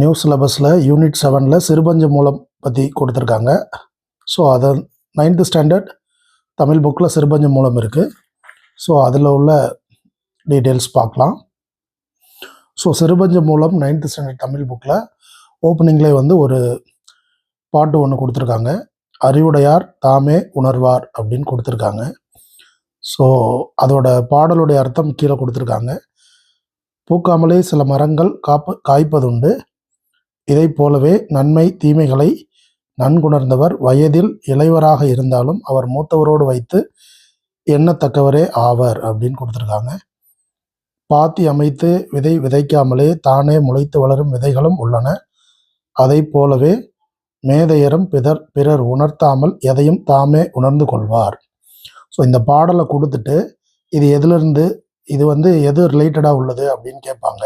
New சிலபஸில் unit செவனில் சிறுபஞ்ச மூலம் பற்றி கொடுத்துருக்காங்க. ஸோ அதை நைன்த்து ஸ்டாண்டர்ட் தமிழ் புக்கில் சிறுபஞ்ச மூலம் இருக்குது ஸோ அதில் உள்ள டீட்டெயில்ஸ் பார்க்கலாம். ஸோ சிறுபஞ்ச மூலம் நைன்த்து ஸ்டாண்டர்ட் தமிழ் புக்கில் ஓப்பனிங்லேயே வந்து ஒரு பாட்டு ஒன்று கொடுத்துருக்காங்க. அறிவுடையார் தாமே உணர்வார் அப்படின்னு கொடுத்துருக்காங்க. ஸோ அதோட பாடலுடைய அர்த்தம் கீழே கொடுத்துருக்காங்க. பூக்காமலே சில மரங்கள் காப்ப காய்ப்பதுண்டு. இதைப் போலவே நன்மை தீமைகளை நன்குணர்ந்தவர் வயதில் இளையவராக இருந்தாலும் அவர் மூத்தவரோடு வைத்து எண்ணத்தக்கவரே ஆவர் அப்படின்னு கொடுத்துருக்காங்க. பாத்தி அமைத்து விதை விதைக்காமலே தானே முளைத்து வளரும் விதைகளும் உள்ளன. அதைப் போலவே மேதையரும் பிதர் பிறர் உணர்த்தாமல் எதையும் தாமே உணர்ந்து கொள்வார். ஸோ இந்த பாடலை கொடுத்துட்டு இது எதிலிருந்து இது வந்து எது ரிலேட்டடாக உள்ளது அப்படின்னு கேட்பாங்க.